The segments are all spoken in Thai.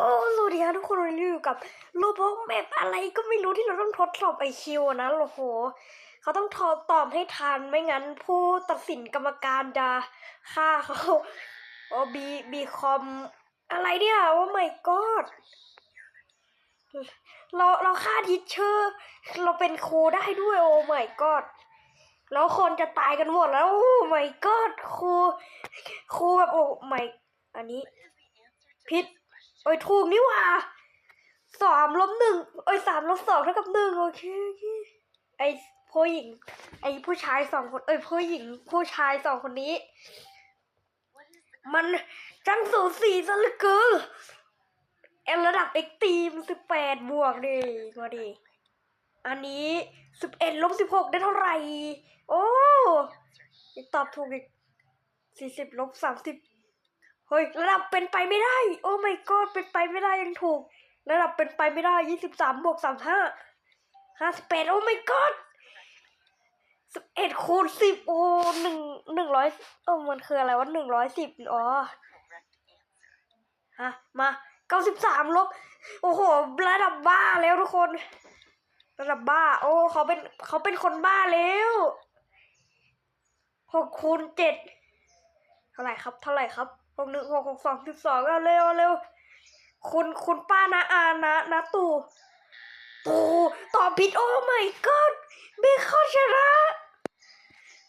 อ้สวัสดีครับทุกคนวันนี้อยู่กับโลบอกแมปอะไรก็ไม่รู้ที่เราต้องทดสอบไอคิวนะโอ้โหเขาต้องทอตอบให้ทันไม่งั้นผู้ตัดสินกรรมการจะฆ่าเขาโอ้บีบีคอมอะไรเนี่ยโอ้ไม่กอดเราเราฆ่าทิชเชอร์เราเป็นครูได้ด้วยโอ้ไม่กอดแล้วคนจะตายกันหมดแล้วโอ้ไม่กอดครูครูแบบโอ้ไม่อันนี้ผิด โอ้ยถูกนี่ว่าสามลบหนึ่งโอ้ยสามลบสองเท่ากับหนึ่งโอเคโอเคไอผู้หญิง ไอผู้ชายสองคน เอ้ยผู้หญิง ผู้ชายสองคนนี้ มันจังสูสีซะเหลือเกินเอ็นระดับเอ็กตีมสิบแปดบวกดิมาดิอันนี้สิบเอ็ดลบสิบหกได้เท่าไหร่ โอ้ยตอบถูกอีกสี่สิบลบสามสิบ เฮ้ยระดับเป็นไปไม่ได้ โอ้ my god เป็นไปไม่ได้ยังถูก ระดับเป็นไปไม่ได้ยี่สิบสามบวกสามห้าห้าสิบแปดโอ้ my god สิบเอ็ดคูณสิบโอ้หนึ่งหนึ่งร้อยเออมันคืออะไรวะหนึ่งร้อยสิบอ๋อฮะมาเก้าสิบสามลบโอ้โห ระดับบ้าแล้วทุกคน ระดับบ้า โอ้เขาเป็นเขาเป็นคนบ้าแล้วหกคูณเจ็ดเท่าไหร่ครับ เท่าไหร่ครับ กหนึ่งหกหกสองสิบสองเอาเร็วเร็วคุณคุณป้านะอานะนะตู่ตู่ตอบผิดโอ้ my god เบคอนชนะ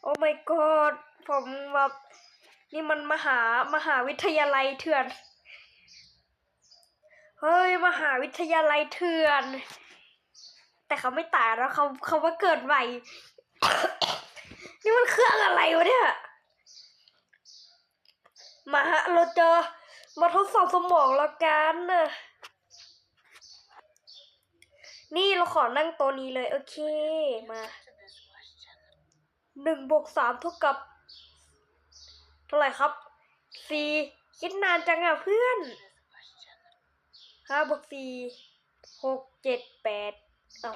โอ้ my god ผมแบบนี่มันมหามหาวิทยาลัยเถื่อน เฮ้ย มหาวิทยาลัยเถื่อน แต่เขาไม่ตายแล้วเขาเขาว่าเกิดใหม่ นี่มันเครื่องอะไรวะเนี่ย มาฮะเราเจอมาทดสอบสมองแล้วกันนะนี่เราขอนั่งตัวนี้เลย โอเค มาหนึ่งบวกสามเท่ากับ เท่าไหร่ครับสี่คิดนานจังอะเพื่อนห้าบวกสี่หกเจ็ดแปดเอา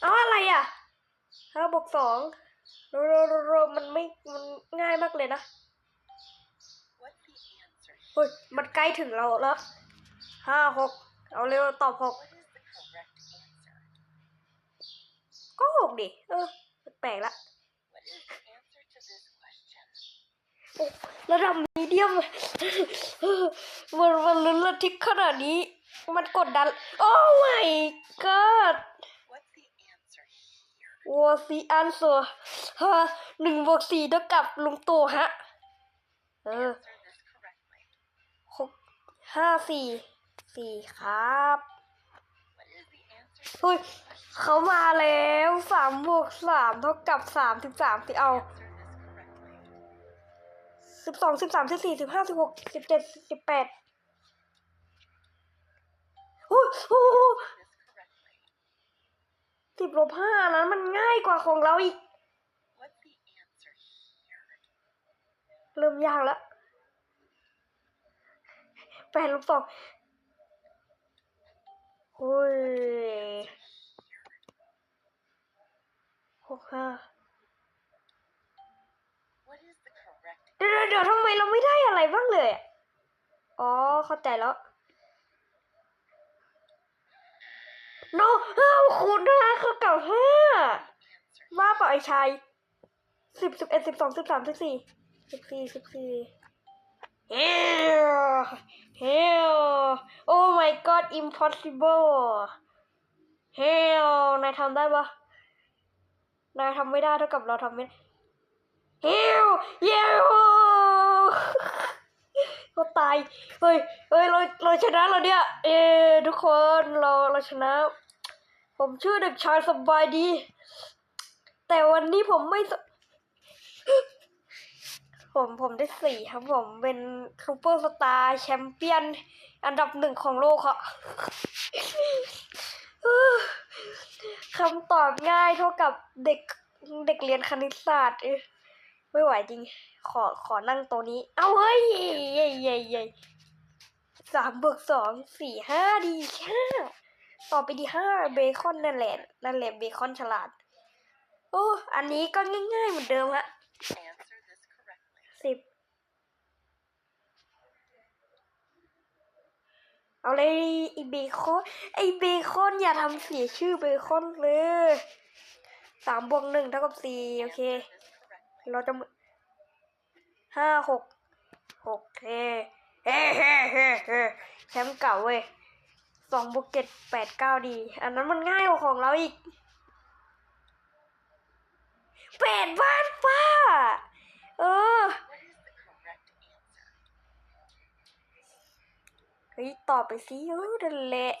เอาอะไรอะห้าบวกสองโรโรโรโรมันไม่มันง่ายมากเลยนะ เฮ้ย มันใก ล้ถึงเราแล้วห้าหกเอาเร็วตอบหกก็หกดิ เออ แปลกละโอ้ระดับมีเดียมมันมันลุ้นระทึกขนาดนี้ มันกดดัน โอ้ my god วัวซีอันสัวฮะหนึ่งบวกสี่เท่ากับลุงตู่ฮะ เออ ห้าสี่สี่ครับเฮ้ยเขามาแล้วสามบวกสามเท่ากับสามสิบสามสิเอาสิบสองสิบสามสิบสี่สิบห้าสิบหกสิบเจ็ดสิบแปดโอ้โหสิบลบห้านั้นมันง่ายกว่าของเราอีก เริ่มยากแล้ว แปดลบสองโอ้ยหกห้าเดี๋ยวเดี๋ยวทำไมเราไม่ได้อะไรบ้างเลยอะอ๋อ เข้าใจแล้ว no ห้าคูณห้าคือเก่าห้าว่าเปล่าไอ้ชายสิบสิบเอ็ดสิบสองสิบสามสิบสี่สิบสี่สิบสี่ Hell Hell Oh my god impossible Hell นายทำได้ปะนายทำไม่ได้เท่ากับเราทำไม่ Hell Yeah เขาตาย เฮ้ย เฮ้ย เรา เราชนะแล้วเนี่ย เอ้ทุกคน เรา เราชนะ ผมชื่อเด็กชายสบายดี แต่วันนี้ผมไม่ ผมผมได้สี่ครับผมเป็นซูเปอร์สตาร์แชมเปี้ยน อันดับหนึ่งของโลกครับคำตอบง่ายเท่ากับเด็กเด็กเรียนคณิตศาสตร์อ้ยไม่ไหวจริง ขอขอนั่งตัวนี้ เอาเฮ้ยเย่เย่เย่สามบวกสองสี่ห้าดีแค่ต่อไปดีห้าเบคอนนั่นแหละนั่นแหละเบคอนฉลาดโอ้อันนี้ก็ง่ายๆเหมือนเดิมฮะ สิบ เอาเลยไอเบคอนไอเบคอนอย่าทำเสียชื่อเบคอนเลยสามบวกหนึ่งเท่ากับสี่โอเค เราจะห้าหกหกเฮ้เฮ้เฮ้เฮ้เฮ้แชมป์เก่าเว้ยสองบวกเจ็ดแปดเก้าดี อันนั้นมันง่ายกว่าของเราอีกแปดบ้านฟ้า เออ เฮ้ยตอบไปสิเออนั่นแหละ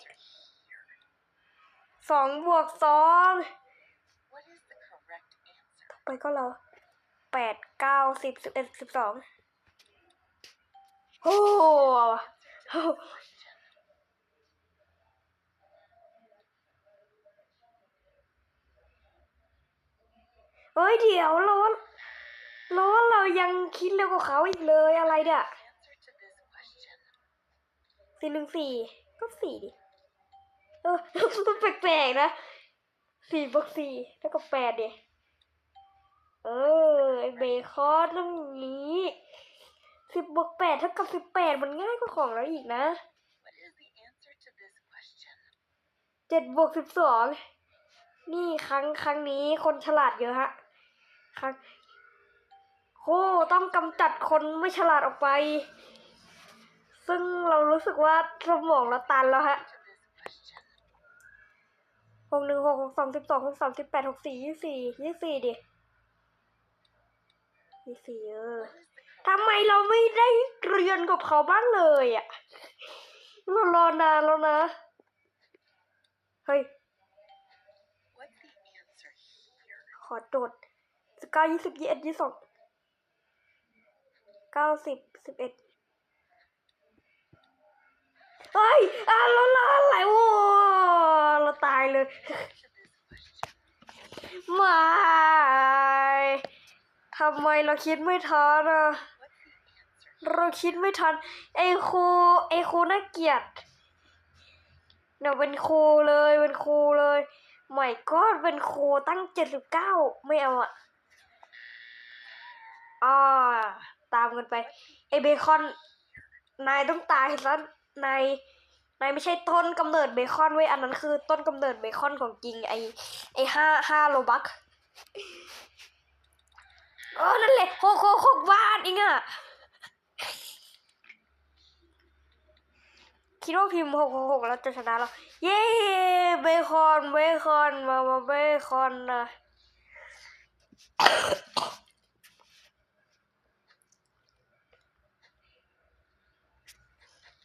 สองบวกสองต่อไปก็เราแปดเก้าสิบสิบเอ็ดสิบสองโอ้โหเฮ้ยเดี๋ยวเราเราเรายังคิดเร็วกว่าเขาอีกเลยอะไรเนี่ย สี่หนึ่งสี่ก็สี่ดิ เออมันแปลกๆนะสี่บวกสี่เท่ากับแปดดิ เออไอเบคอนต้องอย่างนี้สิบบวกแปดเท่ากับสิบแปดมันง่ายกว่าของเราอีกนะเจ็ดบวกสิบสองนี่ครั้งครั้งนี้คนฉลาดเยอะฮะ ครั้งโอ้ต้องกำจัดคนไม่ฉลาดออกไป ซึ่งเรารู้สึกว่าสมองเราตันแล้วฮะหกหนึ่งหกหกสองสิบสองหกสามสิบแปดหกสี่ยี่สี่ยี่สี่ดิยี่สี่เออทำไมเราไม่ได้เรียนกับเขาบ้างเลยอะเรารอนานแล้วนะ เฮ้ย ขอจทย์สิบเก้ายี่สิบยี่สิบเอ็ดยี่สิบสองเก้าสิบสิบเอ็ด เฮ้ยอะเราละอะไรโว้เราตายเลยไม่ทำไมเราคิดไม่ทันอะเราคิดไม่ทัน ไอ้ครูไอ้ครูน่าเกลียดเดี๋ยวเป็นครูเลยเป็นครูเลยไม่ก็เป็นครูตั้งเจ็ดสิบเก้าไม่เอาอะอ่าตามกันไป ไอเบคอน นายต้องตายซะนาย นายไม่ใช่ต้นกำเนิดเบคอนเว้ยอันนั้นคือต้นกำเนิดเบคอนของจริงไอไอห้าห้าโลบักเออนั่นแหละหกหกหกบาทเองอะคิดว่าพิมพ์หกหกหกแล้วจะชนะเราเย้เบคอนเบคอนมามาเบคอนนะ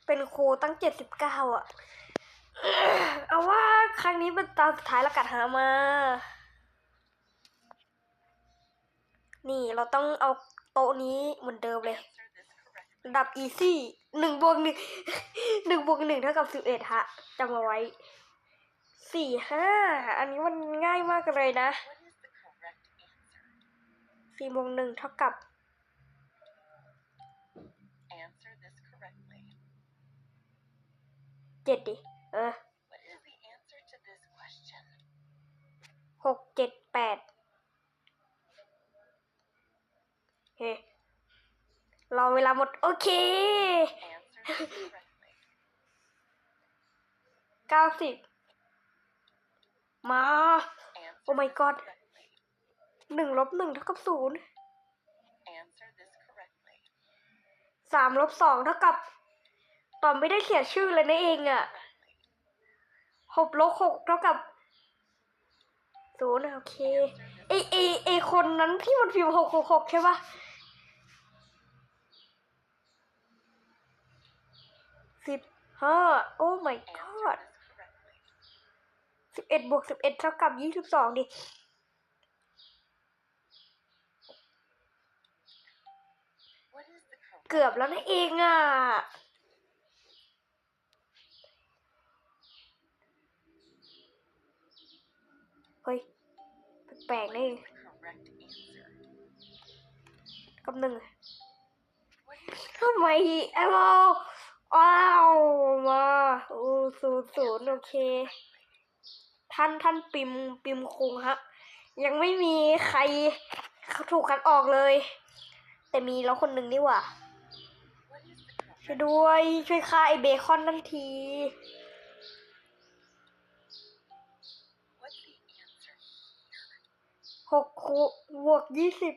เป็นครูตั้งเจ็ดสิบเก้าอะ เอาว่าครั้งนี้เป็นตาสุดท้ายและกัดหามา นี่เราต้องเอาโต๊ะนี้เหมือนเดิมเลย ดับอีซี่หนึ่งบวกหนึ่งหนึ่งบวกหนึ่งเท่ากับสิบเอ็ดฮะจำเอาไว้สี่ห้าอันนี้มันง่ายมากเลยนะสี่บวกหนึ่งเท่ากับ เจ็ดดิ เออ What is the answer to this question? หกเจ็ดแปดเฮ้รอเวลาหมด โอเค Answer this correctly. เก้าสิบมา Answer Oh my this God. correctly. หนึ่งลบหนึ่งเท่ากับศูนย์ Answer this correctly. สามลบสองเท่ากับ ตอนไม่ได้เขียนชื่อเลยนะเองอะ่ะหกลบหกเท่ากับศูนย์โอเคไอไอไอคนนั้นที่มันพิมพ์หกหกหกใช่ปะสิบห้าโอ้ my Answer god สิบเอ็ดบวกสิบเอ็ดเท่ากับยี่สิบสองดิเกือบแล้วนะเองอะ เฮ้ย แปลกๆนี่ the correct answer? กับหนึ่งทำไมไอ้บอลอ้าวมาโอ้ศูนย์ศูนย์โอเค ท่านท่านปิมปิมคงฮะ ยังไม่มีใครเขาถูกคัดออกเลย แต่มีแล้วคนหนึ่งนี่หว่าช่วยด้วยช่วยฆ่าไอเบคอนทันที What's the answer here? หกคูบวกยี่สิบ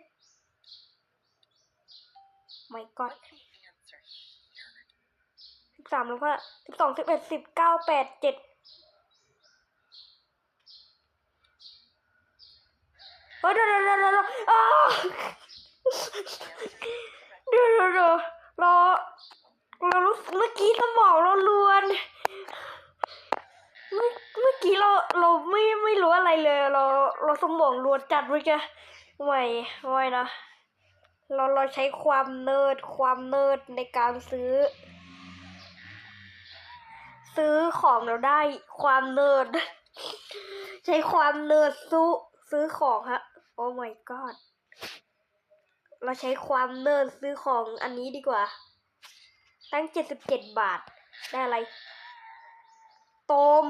ไม่กอดสิบสามแล้วก็สิบสองสิบเอ็ดสิบเก้าแปดเจ็ดเฮ้ยเดี๋ยวเดี๋ยวเดี๋ยวเดี๋ยวอ้าวเดี๋ยวเดี๋ยวราเรารู้สึกเมื่อกี้สมองเราลวน เมื่อเมื่อกี้เราเราไม่ไม่รู้อะไรเลย เราสมองลวนจัดเมื่อกี้ไม่ไม่นะ เราเราใช้ความเนิร์ดความเนิร์ดในการซื้อ ซื้อของเราได้ความเนิร์ดใช้ความเนิร์ดซื้อซื้อของฮะ โอ้ my god เราใช้ความเนิร์ดซื้อของอันนี้ดีกว่า ตั้งเจ็ดสิบเจ็ดบาท ได้อะไร โตม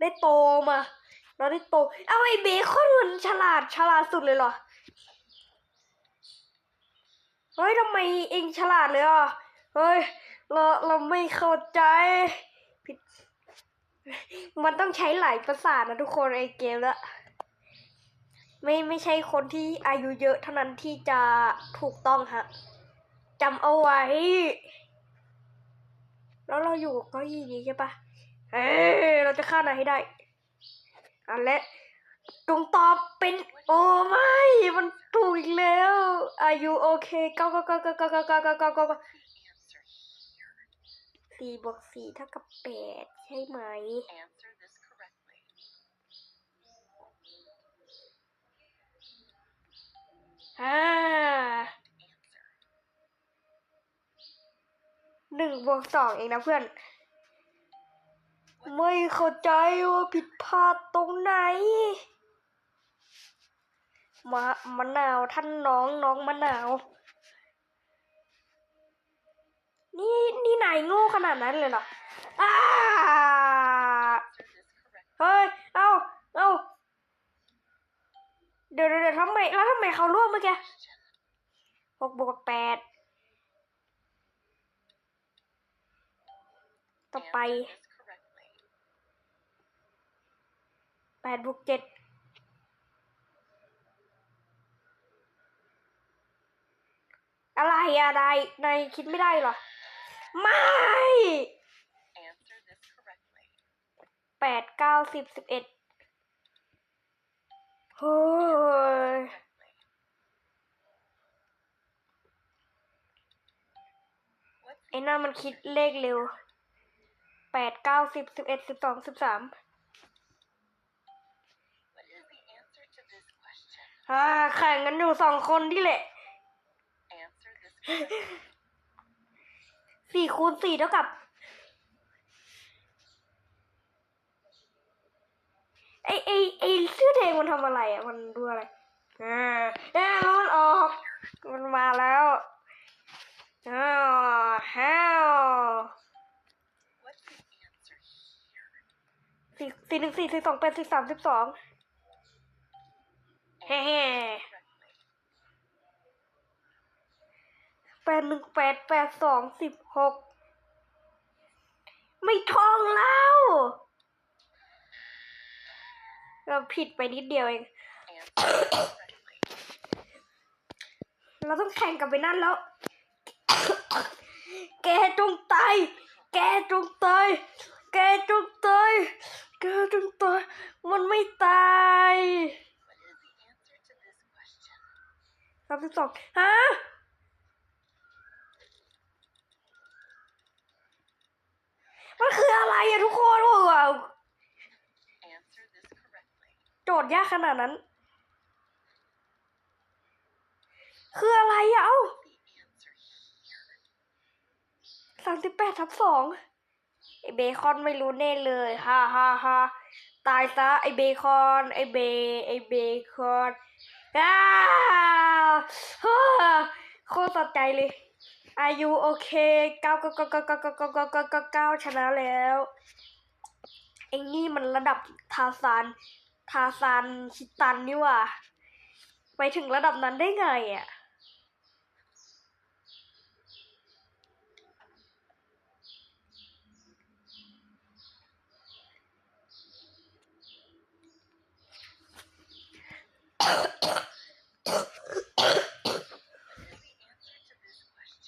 ได้โตมา เราได้โต เอาไอ้เบคอนมันฉลาดฉลาดสุดเลยเหรอ เฮ้ยทำไมเองฉลาดเลยอะ เฮ้ย เราเราไม่เข้าใจผิดมันต้องใช้หลายประสาทนะทุกคนไอเกมละไม่ไม่ใช่คนที่อายุเยอะเท่านั้นที่จะถูกต้องฮะจำเอาไว้ แล้วเราอยู่เก้าอี้นี้ใช่ปะเอ้เราจะฆ่านายให้ได้ อันและจงตอบเป็นโอ้ไม่ มันถูกอีกแล้วอายุโอเคเก้าเก้าเก้าเก้าเก้าเก้าเก้าเก้าเก้าเก้าสี่บวกสี่เท่ากับแปดใช่ไหม Answer this correctly. อ่าหนึ่งบวกสองเองนะเพื่อน ไม่เข้าใจว่าผิดพลาดตรงไหนมะมะนาวท่านน้องน้องมะนาว นี่นี่นายโง่ขนาดนั้นเลยเหรออ้าเฮ้ย เอาเอาเดี๋ยวเดี๋ยวทำไม แล้วทำไมเขาร่วมเมื่อกี้หกบวกแปด ต่อไป Answer this correctly. แปดบวกเจ็ดอะไรอะไรนายคิดไม่ได้เหรอ ไม่ Answer this correctly. แปดเก้าสิบสิบเอ็ดเฮ้ย Correctly. ไอ้นั่นมันคิดเลขเร็วแปดเก้าสิบสิบเอ็ดสิบสองสิบสาม What is the answer to this question? อ่าแข่งกันอยู่สองคนที่แหละ Answer this correctly. สี่คูณสี่เท่ากับ ไอไอไอเสื้อแดงมันทำอะไรอะ มันดูอะไร อ่าเอ้ยมันออก มันมาแล้วอ้าวฮ้าว What's the answer here? สี่สี่หนึ่งสี่สี่สองแปดสี่สามสิบสอง ฮ้แปดหนึ่งแปดแปดสองสิบหกไม่ท่องแล้วเราผิดไปนิดเดียวเอง เราต้องแข่งกับไปนั่นแล้ว แกจงตาย แกจงตาย แกจงตาย แกจงตาย มันไม่ตาย What is the answer to this question? สามสิบสองฮะมันคืออะไรอะทุกคนว้าวโจทย์ยากขนาดนั้น คืออะไรอะเอ้าสามสิบแปดทับสองไอเบคอนไม่รู้แน่เลยฮ่าฮ่าฮ่าตายซะไอเบคอนไอเบไอเบคอน อ้าวฮ่าโคตรสะใจเลย อายุโอเคเก้าเก้าเก้าเก้าเก้าเก้าเก้าเก้าเก้าเก้าเก้าชนะแล้วไอ้นี่มันระดับทาซานทาซานชิตันนี่ว่า ไปถึงระดับนั้นได้ไงอะ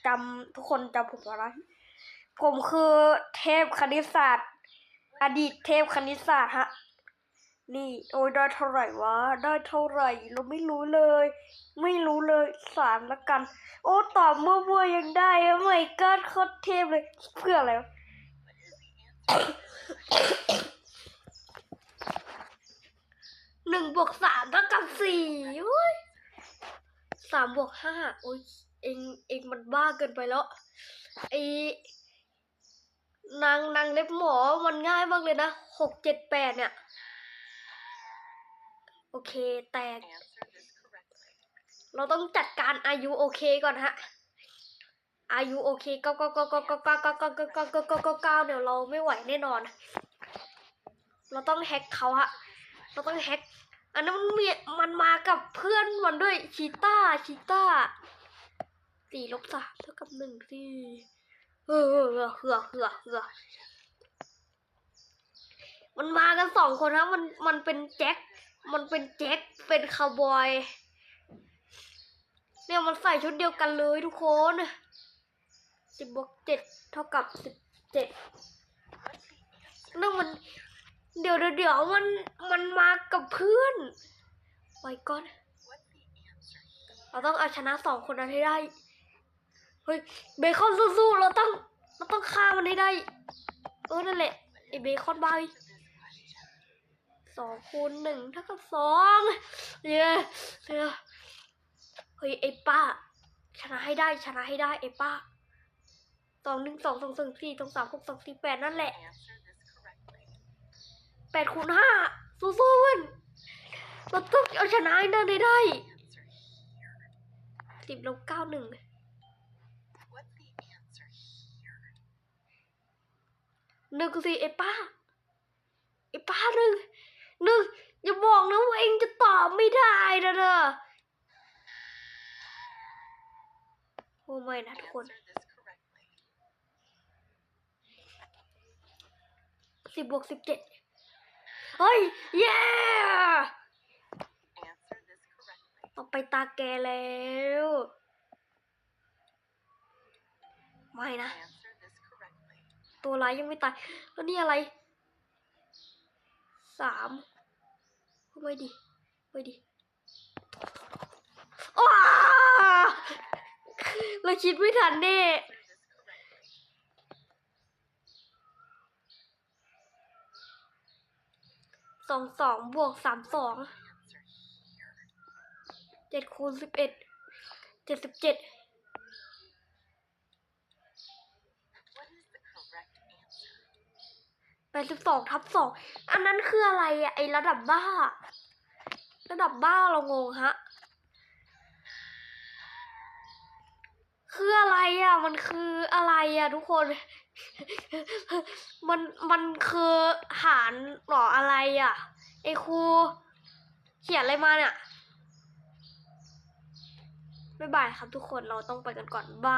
จำทุกคนจำผมอะไร ผมคือเทพคณิตศาสตร์ อดีตเทพคณิตศาสตร์ฮะ นี่โอ้ยได้เท่าไหร่วะ ได้เท่าไหร่เราไม่รู้เลย ไม่รู้เลยสารละกัน โอ้ตอบเมื่อวๆยังได้ไม่ก็โคตรเทพเลยเพื่ออะไร หนึ่งบวกสามเท่ากับสี่โอ้ยสามบวกห้าโอ้ยเองเองมันบ้าเกินไปแล้วไอ้นางนางเล็บหมอมันง่ายมากเลยนะหกเจ็ดแปดเนี่ย โอเคแตก เราต้องจัดการอายุโอเคก่อนฮะ อายุโอเคเก้าเก้าเก้าเก้าเก้าเก้าเก้าเก้าเก้าเก้าเก้าเก้าเก้าเก้าเดี๋ยวเราไม่ไหวแน่นอน เราต้องแฮ็กเขาฮะ เราต้องแฮ็ก อันนั้นมันมีมันมากับเพื่อนมันด้วยชีต้าชีต้าสี่ลบสามเท่ากับหนึ่งสี่เออเออเออเหือเหือเหอมันมากันสองคนนะมันมันเป็นแจ็ค มันเป็นแจ็ค เป็นคาวบอย เนี่ยมันใส่ชุดเดียวกันเลยทุกคนสิบบวกเจ็ดเท่ากับสิบเจ็ดนั่นมัน เดี๋ยวเดี๋ยวมันมันมากับเพื่อนไว้ก่อน เราต้องเอาชนะสองคนนั้นให้ได้ เฮ้ยเบคอนสู้ๆเราต้องเราต้องฆ่ามันให้ได้ เออนั่นแหละไอเบคอนบายสองคูณหนึ่งเท่ากับสองเย้เย้เฮ้ยไอป้า ชนะให้ได้ชนะให้ได้ไอป้าสองหนึ่งสองสองสองสี่สองสามหกสองสี่แปดนั่นแหละ แปดคูณห้าสู้ๆเพื่อนเราต้องเอาชนะให้ได้ให้ได้สิบลบเก้าหนึ่งหนึ่งสิไอ้ป้าไอ้ป้าหนึ่งหนึ่งอย่าบอกนะว่าเองจะตอบไม่ได้นะเด้อโอ้ไม่นะทุกคนสิบบวกสิบเจ็ด เฮ้ย เย้ Answer this correctly. ต่อไปตาแกแล้ว ไม่นะ Answer this correctly. ตัวร้ายยังไม่ตาย แล้วนี่อะไร สามไม่ดีไม่ดีอ้าเราคิดไม่ทันแน่ Answer this correctly. สองสองบวกสามสองเจ็ดคูณสิบเอ็ดเจ็ดสิบเจ็ดแปดสิบสองทับสองอันนั้นคืออะไรอะไอระดับบ้า ระดับบ้าเรางงฮะ คืออะไรอะมันคืออะไรอะทุกคน มันมันคือหารหรออะไรอะ ไอครูเขียนอะไรมาเนี่ยบ๊ายบายครับทุกคนเราต้องไปกันก่อนบ้าย